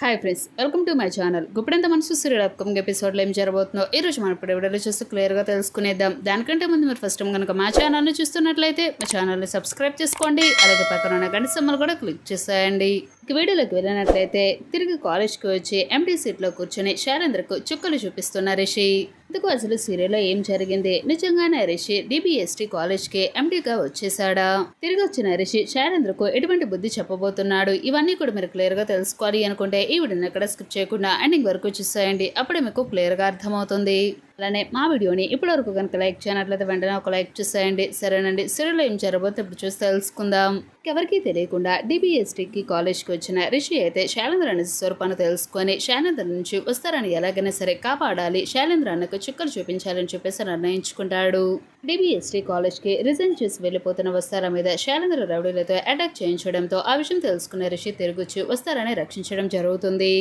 Hi friends welcome to my channel Guppedantha Manasu serial upcoming ఎపిసోడ్లో ఏం జరగబోతుందో ఈ రోజు మనం ఇప్పుడు వీడియోలో చూస్తూ క్లియర్గా తెలుసుకునేద్దాం. దానికంటే ముందు మీరు ఫస్ట్ టైం కనుక మా ఛానల్ని చూస్తున్నట్లయితే మా ఛానల్ని సబ్స్క్రైబ్ చేసుకోండి. అలాగే పక్కన ఉన్న గంట సమ్మలు కూడా క్లిక్ చేసేయండి. ఇక వీడియోలోకి వెళ్ళినట్లయితే తిరిగి కాలేజ్కి వచ్చి ఎంటీ సీట్లో కూర్చొని శారేంద్రకు చుక్కలు చూపిస్తున్న రిషి. ఇందుకు అసలు సీరియల్లో ఏం జరిగింది? నిజంగానే రిషి కాలేజ్ కాలేజ్కి ఎండీగా వచ్చేసాడా తిరిగి వచ్చిన రిషి శైలేంద్రకు ఎటువంటి బుద్ధి చెప్పబోతున్నాడు? ఇవన్నీ కూడా మీరు క్లియర్గా తెలుసుకోవాలి అనుకుంటే ఈ వీడియోని ఎక్కడ స్కిప్ చేయకుండా ఎండింగ్ వరకు చూసేయండి. అప్పుడే మీకు క్లియర్గా అర్థమవుతుంది. అలానే మా వీడియోని ఇప్పటివరకు కనుక లైక్ చేయనట్లయితే వెంటనే ఒక లైక్ చూసేయండి. సరేనండి. సీరియల్లో ఏం జరగబోతే ఇప్పుడు చూసి తెలుసుకుందాం. ఎవరికీ తెలియకుండా డిబిఎస్టీకి కాలేజ్కి వచ్చిన రిషి అయితే శైలేంద్ర అనే స్వరూపాన్ని తెలుసుకొని శైలేంద్ర నుంచి వస్తారని ఎలాగైనా సరే కాపాడాలి. శైలేంద్ర అన్నకు చుక్కలు చూపించాలని చెప్పేసి నిర్ణయించుకుంటాడు. డిబిఎస్టీ కాలేజ్కి రిజైన్ చేసి వెళ్ళిపోతున్న వస్తారా మీద శైలేంద్ర రౌడీలతో అటాక్ చేయించడంతో ఆ విషయం తెలుసుకున్న రిషి తిరిగొచ్చి వస్తారని రక్షించడం జరుగుతుంది.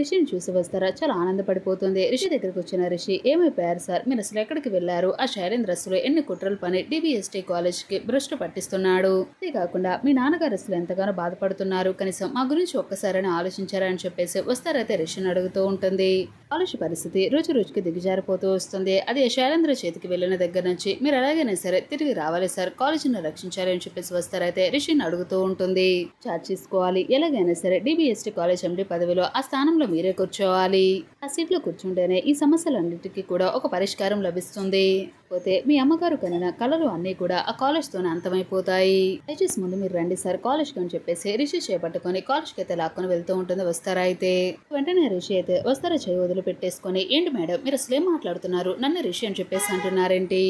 రిషిని చూసి వస్తారా? చాలా ఆనందపడిపోతుంది. రిషి దగ్గరకు వచ్చిన రిషి ఏమైపోయారు సార్. మీరు అసలు ఎక్కడికి వెళ్ళారు ఆ శైలేంద్ర అసలు ఎన్ని కుట్రలు పని డిబిఎస్టీ కాలేజ్కి భ్రష్టు పట్టిస్తున్నాడు? అంతేకాకుండా మీ నాన్నగారు అసలు ఎంతగానో బాధపడుతున్నారు? కనీసం మా గురించి ఒక్కసారైనా ఆలోచించారని చెప్పేసి వస్తారైతే రిషన్ అడుగుతూ ఉంటుంది. కాలుష్య పరిస్థితి రోజు రోజుకి దిగజారిపోతూ వస్తుంది. అది శైలేంద్ర చేతికి వెళ్ళిన దగ్గర నుంచి మీరు ఎలాగైనా సరే తిరిగి రావాలి సార్. కాలేజీని రక్షించాలి అని చెప్పేసి వస్తారైతే రిషిని అడుగుతూ ఉంటుంది. చార్జ్ చేసుకోవాలి ఎలాగైనా సరే డిబిఎస్టీ కాలేజ్ ఎండి పదవిలో ఆ స్థానంలో మీరే కూర్చోవాలి. ఆ సీట్లో కూర్చుంటేనే ఈ సమస్యలన్నిటికీ కూడా ఒక పరిష్కారం లభిస్తుంది. పోతే మీ అమ్మగారు కనిన కళలు అన్నీ కూడా ఆ కాలేజ్తోనే అంతమైపోతాయి. దయచేసి ముందు మీరు రండి సార్. కాలేజ్కి అని చెప్పేసి రిషి చేపట్టుకొని కాలేజ్కి అయితే లాక్కొని వెళ్తూ ఉంటుంది వస్తారా అయితే? వెంటనే రిషి అయితే వస్తారా చేయి వదిలి పెట్టేసుకొని ఏంటి మేడం మీరు అసలు ఏం మాట్లాడుతున్నారు? నన్ను రిషి అని చెప్పేసి అంటున్నారేంటి?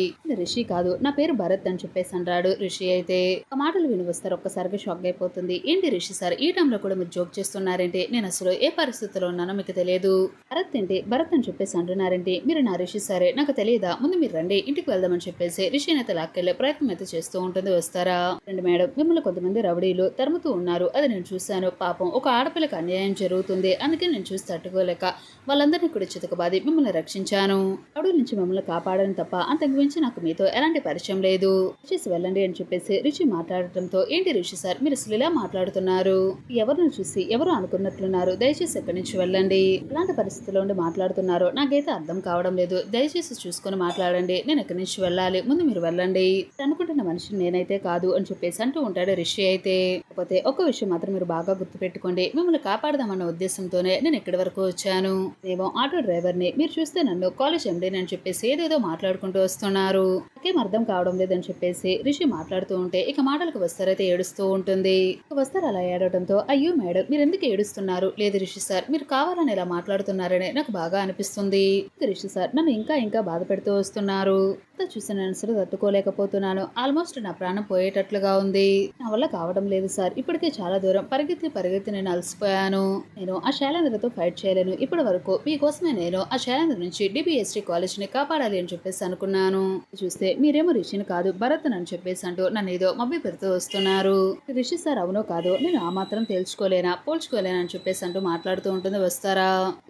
రిషి కాదు. నా పేరు భరత్ అని చెప్పేసి అంటాడు రిషి అయితే. ఆ మాటలు విని వస్తారు. ఒక్కసారిగా షాక్ అయిపోతుంది. ఏంటి రిషి సార్? ఈ టైంలో కూడా మీరు జోక్ చేస్తున్నారేంటి? నేను అసలు ఏ పరిస్థితిలో ఉన్నానో మీకు తెలియదు. భరత్ ఏంటి? భరత్ అని చెప్పేసి అంటున్నారేంటి? మీరు నా రిషి సరే. నాకు తెలియదా? ముందు మీరు రండి. ఇంటికి వెళ్దామని చెప్పేసి రిషిని లాక్కెళ్ళే ప్రయత్నం అయితే చేస్తూ ఉంటుంది. వస్తారా? రెండు మేడం మిమ్మల్ని కొంతమంది రౌడీలు తరుముతూ ఉన్నారు. అది నేను చూశాను. పాపం ఒక ఆడపిల్లకి అన్యాయం జరుగుతుంది. అందుకే నేను చూసి తట్టుకోలేక వాళ్ళందరినీ కూడా చితకబాది మిమ్మల్ని రక్షించాను. రౌడీ నుంచి మిమ్మల్ని కాపాడని తప్ప అంతకు మించి నాకు మీతో ఎలాంటి పరిచయం లేదు. రిషిస్ వెళ్ళండి అని చెప్పేసి రిషి మాట్లాడటంతో ఏంటి రిషి సార్? మీరు అసలు ఇలా మాట్లాడుతున్నారు? ఎవరిని చూసి ఎవరు అనుకున్నట్లున్నారు? దయచేసి ఎక్కడి నుంచి వెళ్ళండి? ఇలాంటి పరిస్థితుల్లో ఉండి మాట్లాడుతున్నారో. నాకైతే అర్థం కావడం లేదు. దయచేసి చూసుకొని మాట్లాడండి. నేను ఎక్కడి నుంచి వెళ్ళాలి? ముందు మీరు వెళ్ళండి. అనుకుంటున్న మనిషిని నేనైతే కాదు అని చెప్పేసి అంటూ ఉంటాడు రిషి అయితే. కాకపోతే ఒక విషయం మాత్రం మీరు బాగా గుర్తుపెట్టుకోండి. మిమ్మల్ని కాపాడదామన్న ఉద్దేశంతోనే నేను ఇక్కడి వరకు వచ్చాను. ఏమో ఆటో డ్రైవర్ని మీరు చూస్తే నన్ను కాలేజ్ ఎండీని అని చెప్పేసి ఏదేదో మాట్లాడుకుంటూ వస్తున్నారు. నాకేం అర్థం కావడం లేదని చెప్పేసి రిషి మాట్లాడుతూ ఉంటే ఇక మాటలకు వస్తారైతే ఏడుస్తూ ఉంటుంది. వస్తారు అలా ఏడవడంతో అయ్యో మేడం మీరు ఎందుకు ఏడుస్తున్నారు? లేదు రిషి సార్ మీరు కావాలని ఇలా మాట్లాడుతున్నారని నాకు బాగా అనిపిస్తుంది. రిషి సార్ నన్ను ఇంకా ఇంకా బాధ పెడుతూ వస్తున్నారు. through ఎంత నేను అసలు తట్టుకోలేకపోతున్నాను. ఆల్మోస్ట్ నా ప్రాణం పోయేటట్లుగా ఉంది. నా వల్ల కావడం లేదు సార్. ఇప్పటికే చాలా దూరం. పరిగెత్తి పరిగెత్తి నేను అలసిపోయాను. నేను ఆ శైలేంద్రతో ఫైట్ చేయలేను. ఇప్పటి వరకు మీకోసమే నేను ఆ శైలేంద్ర నుంచి డిబిఎస్టీ కాలేజ్ని కాపాడాలి అని చెప్పేసి అనుకున్నాను. చూస్తే మీరేమో రిషిని కాదు భరత్ అని చెప్పేసి అంటూ నన్ను ఏదో మబ్బి పెడుతూ వస్తున్నారు. రిషి సార్ అవునో కాదో నేను ఆ మాత్రం తేల్చుకోలేనా పోల్చుకోలేనా అని చెప్పేసి అంటూ మాట్లాడుతూ ఉంటుంది వస్తారా?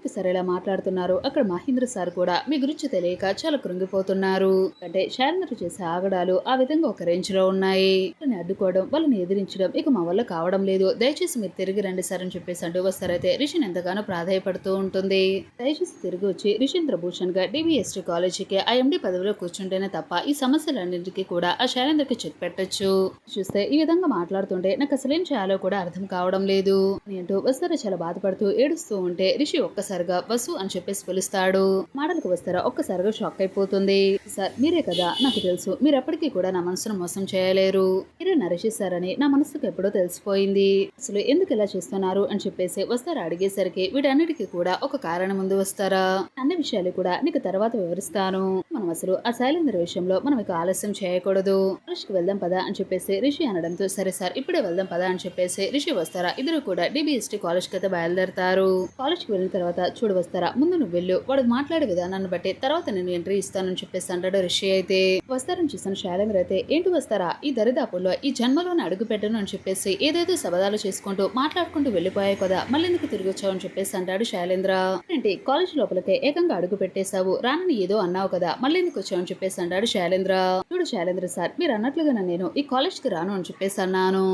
సరే ఇలా మాట్లాడుతున్నారు. అక్కడ మహేంద్ర సార్ కూడా మీ గురించి తెలియక చాలా కృంగిపోతున్నారు. అంటే శారదరు చేసే ఆగడాలు ఆ విధంగా ఒక రేంజ్లో ఉన్నాయి. వాళ్ళని అడ్డుకోవడం వాళ్ళని ఎదిరించడం ఇక మా వల్ల కావడం లేదు. దయచేసి మీరు తిరిగి రండి సార్ అని చెప్పేసి అంటూ వస్తారైతే రిషన్ ఎంతగానో ప్రాధాయపడుతూ ఉంటుంది. దయచేసి తిరిగి వచ్చి రిషేంద్ర భూషణ్గా డిబిఎస్టీ కాలేజీకి ఐఎండి పదవిలో కూర్చుంటేనే తప్ప ఈ సమస్యలన్నింటికి కూడా ఆ శైలేంద్రకి చెక్ పెట్టచ్చు. చూస్తే ఈ విధంగా మాట్లాడుతుంటే నాకు అసలు ఏం చేయాలో కూడా అర్థం కావడం లేదు. అంటూ వస్తారా చాలా బాధపడుతూ ఏడుస్తూ ఉంటే రిషి ఒక్కసారిగా వసు అని చెప్పేసి పిలుస్తాడు. మాటలకు వస్తారా ఒక్కసారిగా షాక్ అయిపోతుంది. సార్ మీరే కదా నాకు తెలుసు. మీరు ఎప్పటికీ కూడా నా మనసును మోసం చేయలేరు. మీరే నరసిస్తారని నా మనసుకు ఎప్పుడో తెలిసిపోయింది. అసలు ఎందుకు ఇలా చేస్తున్నారు అని చెప్పేసి వస్తారా అడిగేసరికి వీటన్నిటికీ కూడా ఒక కారణం ముందు వస్తారా? అన్ని విషయాలు కూడా నీకు తర్వాత వివరిస్తాను. మనం అసలు ఆ శైలేంద్ర విషయంలో మనం ఇక ఆలస్యం చేయకూడదు. రిషికి వెళ్దాం పదా అని చెప్పేసి రిషి అనడంతో సరే సార్ ఇప్పుడే వెళ్దాం పదా అని చెప్పేసి రిషి వస్తారా? ఇద్దరు కూడా డిబిఎస్టీ కాలేజ్కి అయితే బయలుదేరతారు. కాలేజ్కి వెళ్ళిన తర్వాత చూడు వస్తారా ముందు నువ్వు వెళ్ళు. వాడు మాట్లాడే విధానాన్ని బట్టి తర్వాత నేను ఎంట్రీ ఇస్తానని చెప్పేసి అంటాడు రిషి అయితే వస్తారని చూసిన శైలేంద్ర అయితే ఏంటి వస్తారా? ఈ దరిదాపుల్లో ఈ జన్మలోనే అడుగు పెట్టను అని చెప్పేసి ఏదైతే సబదాలు చేసుకుంటూ మాట్లాడుకుంటూ వెళ్ళిపోయాయి కదా మళ్ళీ ఎందుకు తిరిగి వచ్చావు అని చెప్పేసి అంటాడు శైలేంద్ర. ఏంటి కాలేజ్ లోపలికే ఏకంగా అడుగు పెట్టేశావు రానని ఏదో అన్నావు కదా మళ్ళీ ఎందుకు వచ్చావు అని చెప్పేసి అంటాడు శైలేంద్ర. చూడు శైలేంద్ర సార్ మీరు అన్నట్లుగా నేను ఈ కాలేజ్కి రాను అని చెప్పేసి అన్నాను.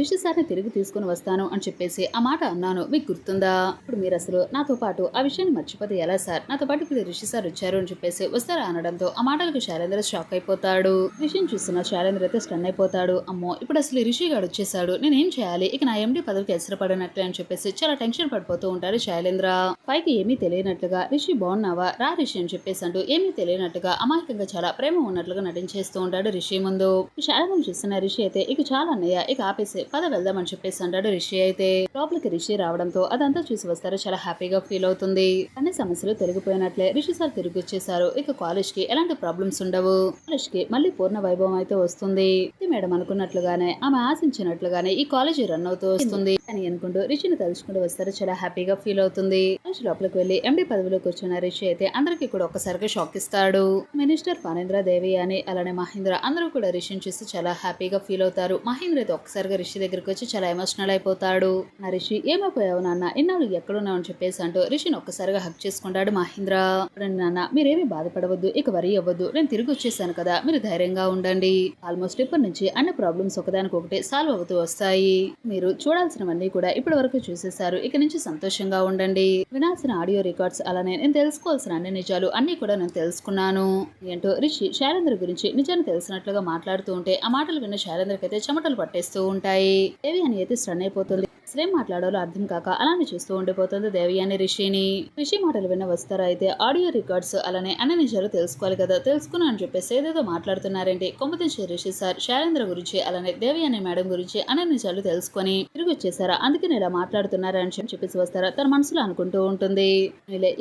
రిషి సార్ని తిరిగి తీసుకుని వస్తాను అని చెప్పేసి ఆ మాట అన్నాను. మీకు గుర్తుందా? ఇప్పుడు మీరు అసలు నాతో పాటు ఆ విషయాన్ని మర్చిపోతే ఎలా సార్? నాతో పాటు ఇప్పుడు రిషి సార్ వచ్చారు అని చెప్పేసి వస్తారా? అనడంతో ఆ మాటలకు శైలేంద్ర షాక్ అయిపోతాడు. రిషిని చూస్తున్న శైలేంద్ర అయితే స్టన్ అయిపోతాడు. అమ్మో ఇప్పుడు అసలు ఈ రిషి గారు వచ్చేసాడు. నేనేం చేయాలి? ఇక నా ఎండి పదవికి ఎసరపడినట్లే అని చెప్పేసి చాలా టెన్షన్ పడిపోతూ ఉంటాడు శైలేంద్ర. పైకి ఏమీ తెలియనట్లుగా రిషి బాగున్నావా రా రిషి అని చెప్పేసి అంటూ ఏమీ తెలియనట్టుగా అమాయకంగా చాలా ప్రేమ ఉన్నట్లుగా నటించేస్తూ ఉంటాడు రిషి ముందు. శైలేంద్ర చూస్తున్న రిషి అయితే ఇక చాలా అన్నయ్య ఇక ఆపేసి పద వెళ్దామని చెప్పేసి అంటాడు రిషి అయితే. లోపలికి రిషి రావడంతో అదంతా చూసి వస్తారు. చాలా హ్యాపీగా ఫీల్ అవుతుంది. అన్ని సమస్యలు తొలగిపోయినట్లే రిషి సార్ తిరిగి వచ్చేసారు. ఇక కాలేజ్కి ఎలాంటి ప్రాబ్లమ్స్ ఉండవు. కాలేజ్కి మళ్ళీ పూర్ణ వైభవం అయితే వస్తుంది. మేడం అనుకున్నట్లుగానే ఆమె ఆశించినట్లుగానే ఈ కాలేజీ రన్ అవుతూ వస్తుంది. అని అనుకుంటూ రిషిని తలుచుకుంటూ వస్తారు. చాలా హ్యాపీగా ఫీల్ అవుతుంది. కాలేజ్ లోపలికి వెళ్ళి ఎండి పదవిలో కూర్చున్న రిషి అయితే అందరికీ కూడా ఒక్కసారిగా షాక్ ఇస్తాడు. మినిస్టర్ పానేంద్ర దేవి అని అలానే మహేంద్ర అందరూ కూడా రిషిని చూసి చాలా హ్యాపీగా ఫీల్ అవుతారు. మహేంద్ర అయితే ఒక్కసారిగా రిషి దగ్గరికి వచ్చి చాలా ఎమోషనల్ అయిపోతాడు. నా రిషి ఏమైపోయావు నాన్న? ఇన్నాళ్ళు ఎక్కడున్నావు? అని చెప్పేసి అంటూ రిషిని ఒక్కసారిగా హక్ చేసుకుంటాడు మహేంద్ర. నాన్న మీరేమీ బాధపడవద్దు. ఇక వరి అవ్వద్దు. నేను తిరిగి వచ్చేసాను కదా మీరు ధైర్యంగా ఉండండి. ఆల్మోస్ట్ ఇప్పటి నుంచి అన్ని ప్రాబ్లమ్స్ ఒకదానికొకటి సాల్వ్ అవుతూ వస్తాయి. మీరు చూడాల్సినవన్నీ కూడా ఇప్పటి వరకు చూసేశారు. ఇక నుంచి సంతోషంగా ఉండండి. వినాల్సిన ఆడియో రికార్డ్స్ అలానే నేను తెలుసుకోవాల్సిన అన్ని నిజాలు అన్ని కూడా నేను తెలుసుకున్నాను. ఏంటో రిషి శైలేంద్ర గురించి నిజాన్ని తెలిసినట్లుగా మాట్లాడుతూ ఉంటే ఆ మాటలు విన్న శైలేంద్రకైతే చెమటలు పట్టేస్తూ ఉంటాయి. ఏవి అని అయితే స్టన్ అయిపోతుంది. అసలు ఏం మాట్లాడాలో అర్థం కాక అలానే చూస్తూ ఉండిపోతుంది దేవి అని రిషిని. రిషి మాటలు విన్న వస్తారా అయితే ఆడియో రికార్డ్స్ అలానే అన్ని నిజాలు తెలుసుకోవాలి కదా తెలుసుకున్నా అని చెప్పేసి ఏదేదో మాట్లాడుతున్నారంటే? కొమ్మతించి రిషి సార్ శైలేంద్ర గురించి అలానే దేవి అనే మేడం గురించి అన్ని నిజాలు తెలుసుకొని తిరిగి వచ్చేసారా అందుకే నేను ఇలా మాట్లాడుతున్నారా అని చెప్పేసి వస్తారా? తన మనసులో అనుకుంటూ ఉంటుంది.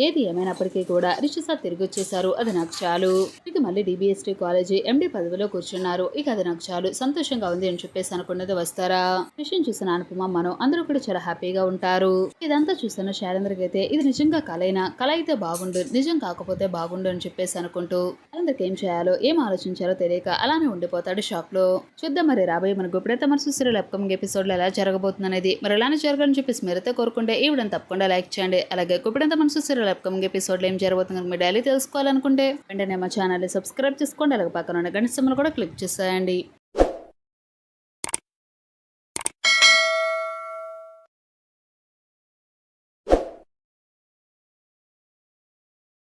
ఏది ఏమైనప్పటికీ కూడా రిషి సార్ తిరిగి వచ్చేసారు అది నాకు చాలు. ఇక మళ్ళీ డిబిఎస్టీ కాలేజీ ఎండి పదవిలో కూర్చున్నారు. ఇక అది నాకు చాలు. సంతోషంగా ఉంది అని చెప్పేసి అనుకున్నది వస్తారా? రిషిని చూసిన అనుపమ మనం అందరూ కూడా చాలా హ్యాపీగా ఉంటారు. ఇదంతా చూస్తున్న శైలేంద్రకి అయితే ఇది నిజంగా కలైనా కల అయితే బాగుండు నిజం కాకపోతే బాగుండు అని చెప్పేసి అనుకుంటూ శైలేంద్రకి ఏం చేయాలో ఏం ఆలోచించాలో తెలియక అలానే ఉండిపోతాడు షాక్లో చూద్దాం మరి రాబోయే మనకు ఇప్పుడైతే మన సీరియల్ అప్కమింగ్ ఎపిసోడ్లో ఎలా జరగబోతుంది అనేది మరి ఎలానే జరగాలని చెప్పేసి మీరైతే కోరుకుంటే ఈ వీడియోని తప్పకుండా లైక్ చేయండి. అలాగే ఇప్పుడైతే మన సీరియల్ అప్కమింగ్ ఎపిసోడ్లో ఏం జరగబోతుంది మీ మీరు డైలీ తెలుసుకోవాలనుకుంటే వెంటనే మా ఛానల్ సబ్స్క్రైబ్ చేసుకోండి. అలాగే పక్కన ఉన్న గంట కూడా క్లిక్ చేసేయండి.